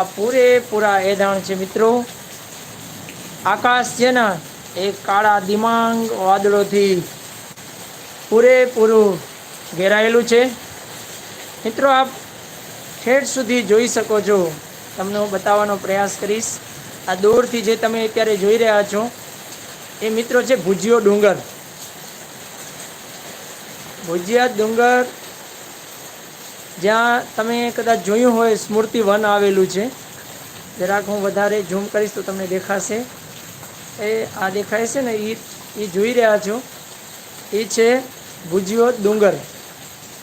આ પૂરેપૂરા એધાણ છે મિત્રો. આકાશ છે ને, એ કાળા દિમાંગ વાદળોથી પૂરેપૂરું ઘેરાયેલું છે. મિત્રો, આપ ઠેઠ સુધી જોઈ શકો છો. તમને હું બતાવવાનો પ્રયાસ કરીશ. આ દૂરથી જે તમે અત્યારે જોઈ રહ્યા છો, એ મિત્રો છે ભુજિયો ડુંગર. ભુજિયા ડુંગર જ્યાં તમે કદાચ જોયું હોય, સ્મૃતિ વન આવેલું છે. જરાક હું વધારે ઝૂમ કરીશ તો તમને દેખાશે. એ આ દેખાય છે ને એ એ જોઈ રહ્યા છો. એ છે ભુજિયો ડુંગર,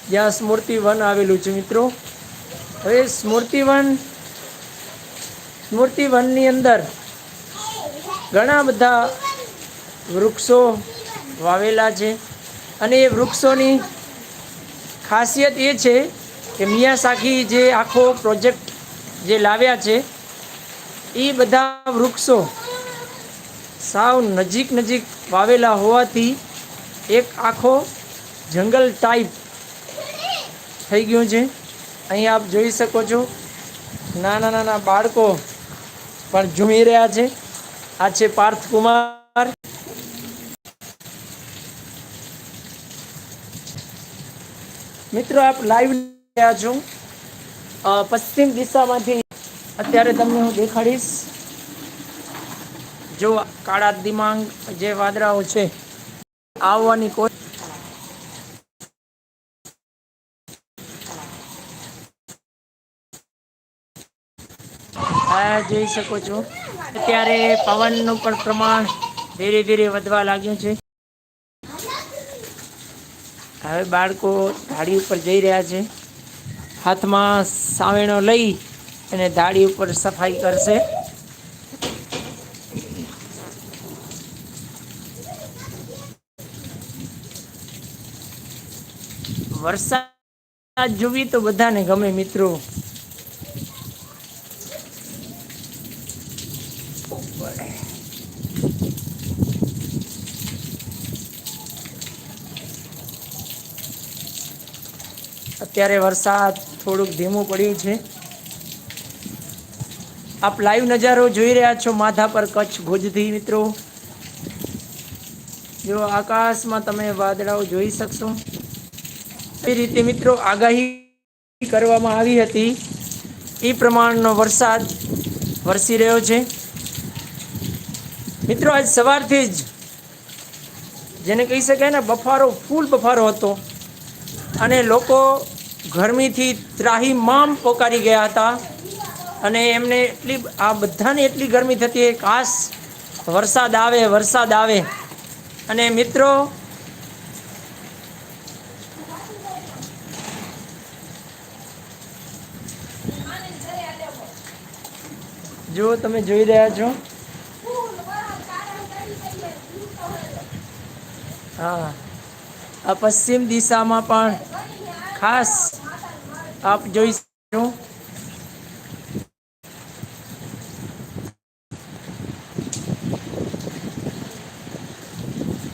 જ્યાં સ્મૃતિ વન આવેલું છે મિત્રો. હવે સ્મૃતિ વન સ્મૃતિ વનની અંદર ઘણા બધા વૃક્ષો વાવેલા છે. અને એ વૃક્ષોની ખાસિયત એ છે કે મિયાસાકી જે આખો પ્રોજેક્ટ જે લાવ્યા છે, એ બધા વૃક્ષો સાવ નજીક નજીક વાવેલા હોવાથી એક આખો જંગલ ટાઈપ થઈ ગયું છે. અહીં આપ જોઈ શકો છો, નાના નાના બાળકો પણ ઝૂમી રહ્યા છે. આ છે પાર્થ કુમાર મિત્રો, આપ લાઈવ રહ્યા છું. પશ્ચિમ દિશામાંથી અત્યારે તમને હું દેખાડીશ. જો કાળા દિમાંગ જે વાદળાઓ છે, આવવાની કોઈ આ જોઈ શકો છો. અત્યારે પવનનું પણ પ્રમાણ ધીરે ધીરે વધવા લાગ્યું છે. હવે બાળકો ધાડી ઉપર જઈ રહ્યા છે. હાથમાં સાવેણો લઈ અને ધાડી ઉપર સફાઈ કરશે. વરસાદ જોવી તો બધાને ગમે મિત્રો. અત્યારે વરસાદ થોડુંક ધીમું પડ્યું છે. આપ લાઈવ નજારો જોઈ રહ્યા છો માથા પર કચ્છ ભુજથી, મિત્રો. જો આકાશમાં તમે વાદળાઓ જોઈ શકશો. એ રીતે, મિત્રો, આગાહી કરવામાં આવી હતી. એ પ્રમાણનો વરસાદ વરસી રહ્યો છે. મિત્રો, આજ સવારથી જ જેને કહી શકાય ને, બફારો, ફૂલ બફારો હતો. અને લોકો ગરમીથી ત્રાહીમામ પોકારી ગયા હતા. અને એમને એટલી આ બધાને એટલી ગરમી થતી કાશ વરસાદ આવે વરસાદ આવે. અને મિત્રો, જો તમે જોઈ રહ્યા છો. હા. આ પશ્ચિમ દિશામાં પણ ખાસ આપ જોઈ શકો.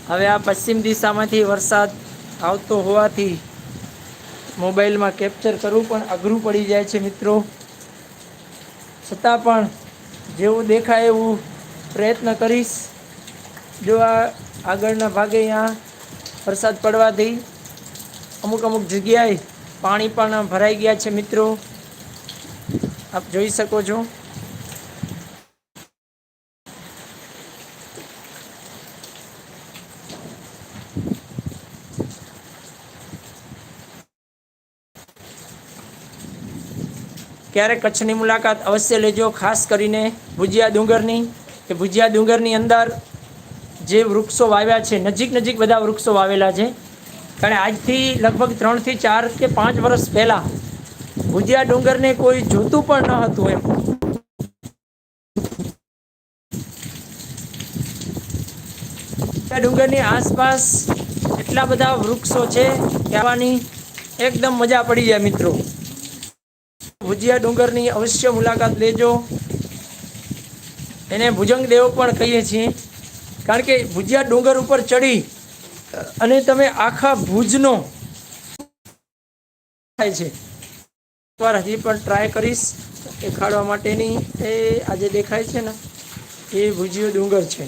હવે આ પશ્ચિમ દિશામાંથી વરસાદ આવતો હોવાથી મોબાઈલમાં કેપ્ચર કરવું પણ અઘરું પડી જાય છે મિત્રો. છતાં પણ જેવું દેખાય એવું પ્રયત્ન કરીશ. જો આ આગળના ભાગે અહીંયા વરસાદ પડવાથી અમુક અમુક જગ્યાએ પાણી પણ ભરાઈ ગયા છે, મિત્રો. આપ જોઈ શકો છો. ક્યારે કચ્છની મુલાકાત અવશ્ય લેજો, ખાસ કરીને ભુજિયા ડુંગરની, કે ભુજિયા ડુંગરની અંદર જે વૃક્ષો વાવ્યા છે નજીક નજીક બધા વૃક્ષો વાવેલા છે. કારણ આજથી લગભગ ત્રણથી ચાર કે પાંચ વર્ષ પહેલાં ભુજિયા ડુંગરને કોઈ જોતું પણ ન હતું એમ. ડુંગરની આસપાસ એટલા બધા વૃક્ષો છે કહેવાની એકદમ મજા પડી જાય મિત્રો. ભુજિયા ડુંગરની અવશ્ય મુલાકાત લેજો. એને ભુજંગ દેવ પણ કહીએ છીએ. કારણ કે ભુજિયા ડુંગર ઉપર ચડી અને તમે આખા ભુજનો થાય છે. એકવાર હજી પણ ટ્રાય કરીશ. દેખાડવા માટેની એ આજે દેખાય છે ને, એ ભુજિયો ડુંગર છે.